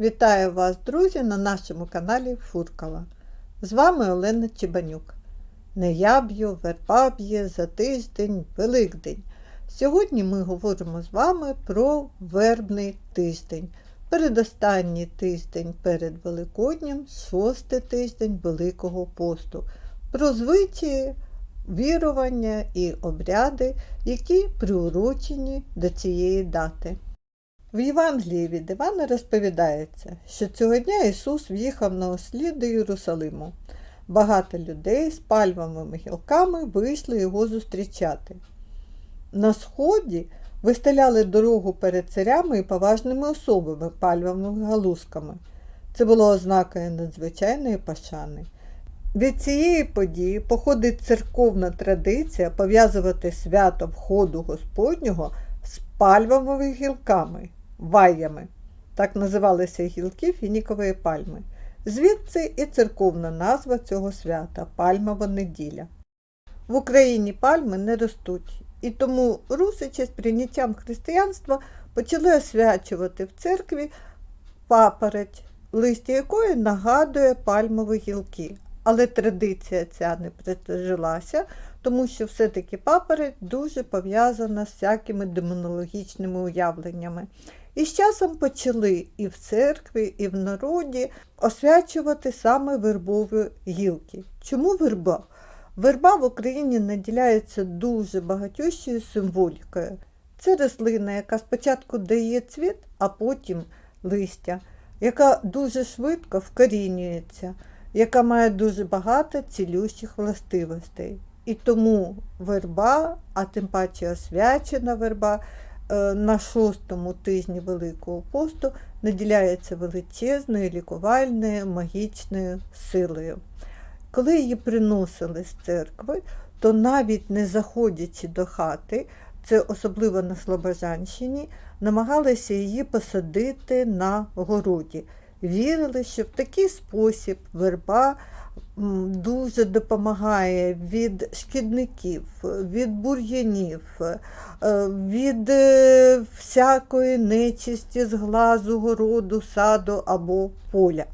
Вітаю вас, друзі, на нашому каналі Фуркала. З вами Олена Чебанюк. Не я б'ю, верба б'є за тиждень, Великдень. Сьогодні ми говоримо з вами про вербний тиждень. Передостанній тиждень перед Великоднем, шостий тиждень Великого посту. Про звичаї, вірування і обряди, які приурочені до цієї дати. В Євангелії від Івана розповідається, що цього дня Ісус в'їхав на ослі до Єрусалиму. Багато людей з пальмовими гілками вийшли його зустрічати. На сході вистеляли дорогу перед царями і поважними особами пальмовими галузками. Це було ознакою надзвичайної пошани. Від цієї події походить церковна традиція пов'язувати свято входу Господнього з пальмовими гілками, ваями. Так називалися гілки фінікової пальми. Звідси і церковна назва цього свята пальмова неділя. В Україні пальми не ростуть, і тому русичі з прийняттям християнства почали освячувати в церкві папороть, листя якої нагадує пальмові гілки. Але традиція ця не прижилася, тому що все-таки папороть дуже пов'язана з всякими демонологічними уявленнями. І з часом почали і в церкві, і в народі освячувати саме вербові гілки. Чому верба? Верба в Україні наділяється дуже багатющою символікою. Це рослина, яка спочатку дає цвіт, а потім листя, яка дуже швидко вкорінюється, яка має дуже багато цілющих властивостей. І тому верба, а тим паче освячена верба, на шостому тижні Великого посту наділяється величезною лікувальною магічною силою. Коли її приносили з церкви, то навіть не заходячи до хати, це особливо на Слобожанщині, намагалися її посадити на городі. Вірили, що в такий спосіб верба дуже допомагає від шкідників, від бур'янів, е, від е, всякої нечисті з глазу, городу, саду або поля.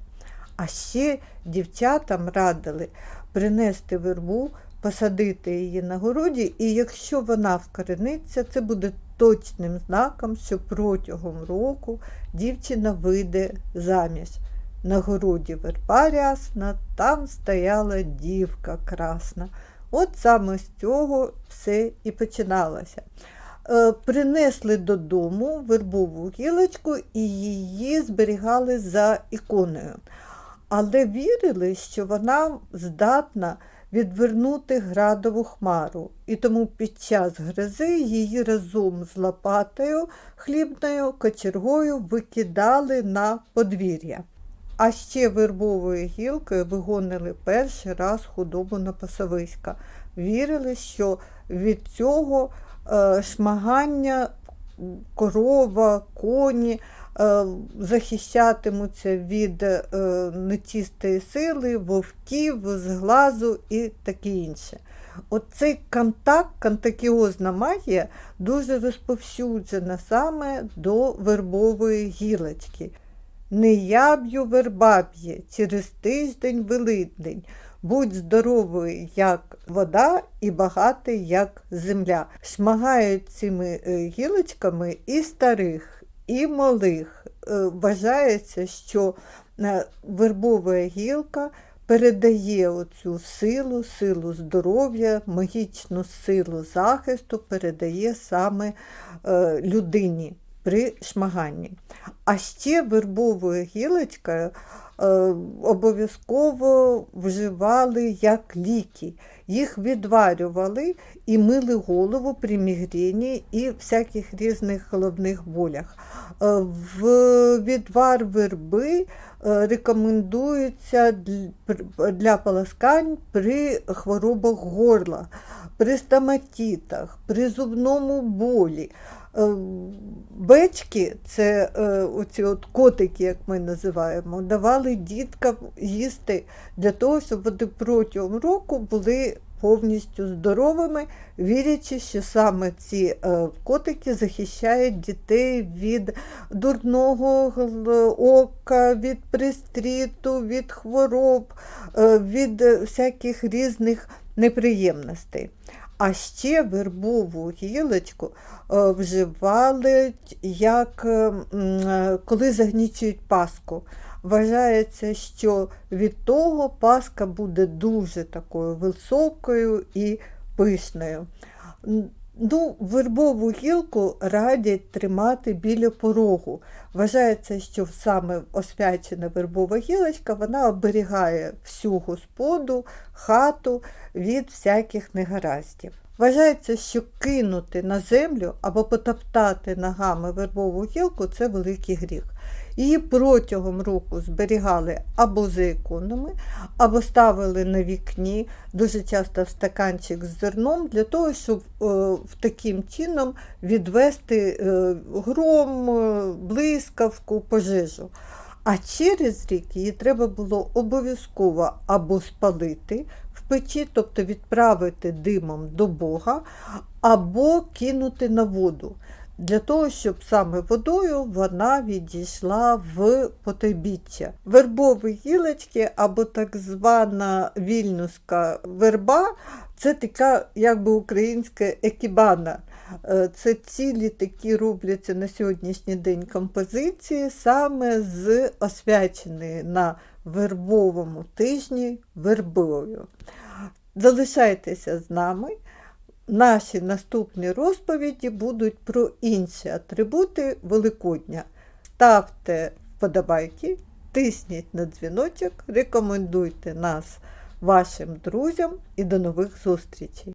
А ще дівчатам радили принести вербу, посадити її на городі, і якщо вона вкорениться, це буде точним знаком, що протягом року дівчина вийде заміж. На городі верба рясна, там стояла дівка красна. От саме з цього все і починалося. Е, принесли додому вербову гілочку і її зберігали за іконою. Але вірили, що вона здатна відвернути градову хмару, і тому під час грози її разом з лопатою хлібною кочергою викидали на подвір'я. А ще вербовою гілкою вигонили перший раз худобу на пасовиська. Вірили, що від цього е, шмагання корова, коні е, захищатимуться від е, нечистої сили, вовків, зглазу і таке інше. Оцей контакт, контакіозна магія дуже розповсюджена саме до вербової гілочки. Не я б'ю верба б'є через тиждень Великдень. Будь здоровою, як вода, і багатий, як земля. Шмагають цими е, гілочками і старих, і малих. Е, вважається, що е, вербова гілка передає оцю силу, силу здоров'я, магічну силу захисту, передає саме людині при шмаганні. А ще вербовою гілочкою е, обов'язково вживали як ліки. Їх відварювали і мили голову при мігрені і всяких різних головних болях. Е, в відвар верби е, рекомендується для полоскань при хворобах горла, при стоматітах, при зубному болі. Е, Бечки, це е, оці от котики, як ми називаємо, давали діткам їсти для того, щоб вони протягом року були повністю здоровими, вірячи, що саме ці е, котики захищають дітей від дурного ока, від пристріту, від хвороб, від всяких різних неприємностей. А ще вербову гілочку е, вживали як е, е, коли загнічують паску. Вважається, що від того паска буде дуже такою високою і пишною. Ну, вербову гілку радять тримати біля порогу. Вважається, що саме освячена вербова гілочка вона оберігає всю господу, хату від всяких негараздів. Вважається, що кинути на землю або потоптати ногами вербову гілку це великий гріх. Її протягом року зберігали або за іконами, або ставили на вікні, дуже часто в стаканчик з зерном, для того, щоб е, в таким чином відвести е, гром, е, блискавку, пожежу. А через рік її треба було обов'язково або спалити в печі, тобто відправити димом до Бога, або кинути на воду. Для того, щоб саме водою вона відійшла в потойбіччя. Вербові гілочки або так звана вільнюська верба це така якби українська екібана. Е, Це цілі такі робляться на сьогоднішній день композиції саме з освяченої на вербовому тижні вербою. Залишайтеся з нами. Наші наступні розповіді будуть про інші атрибути Великодня. Ставте вподобайки, тисніть на дзвіночок, рекомендуйте нас вашим друзям і до нових зустрічей!